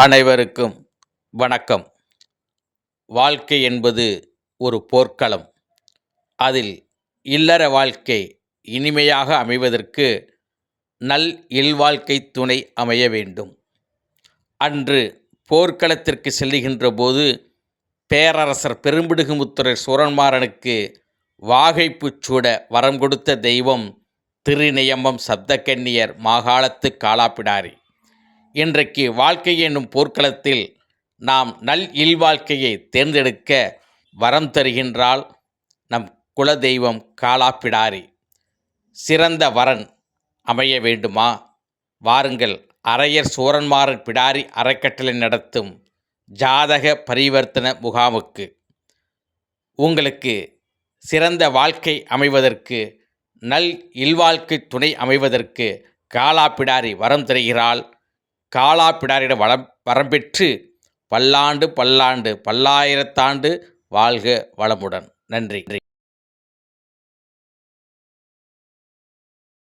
அனைவருக்கும் வணக்கம். வாழ்க்கை என்பது ஒரு போர்க்களம். அதில் இல்லற வாழ்க்கை இனிமையாக அமைவதற்கு நல் இல்வாழ்க்கை துணை அமைய வேண்டும். அன்று போர்க்களத்திற்கு செல்லுகின்ற போது பேரரசர் பெரும்பிடுகுமுத்துறை சூரன்மாறனுக்கு வாகைப்பு சூட வரம் கொடுத்த தெய்வம் திருநியம்பம் சப்தக்கன்னியர் மாகாளத்து காலாப்பிடாரி இன்றைக்கு வாழ்க்கை என்னும் போர்க்களத்தில் நாம் நல் இல்வாழ்க்கையை தேர்ந்தெடுக்க வரம் தருகின்றால் நம் குலதெய்வம் காலாப்பிடாரி சிறந்த வரன் அமைய வேண்டுமா? வாருங்கள் அரையர் சூரன்மாறன் பிடாரி அறக்கட்டளை நடத்தும் ஜாதக பரிவர்த்தன முகாமுக்கு. உங்களுக்கு சிறந்த வாழ்க்கை அமைவதற்கு நல் இல்வாழ்க்கை துணை அமைவதற்கு காலாப்பிடாரி வரம் தருகிறாள் காலாப்பிடாரிடம் வளம் வரம்பெற்று பல்லாண்டு பல்லாண்டு பல்லாயிரத்தாண்டு வாழ்க வளமுடன். நன்றி.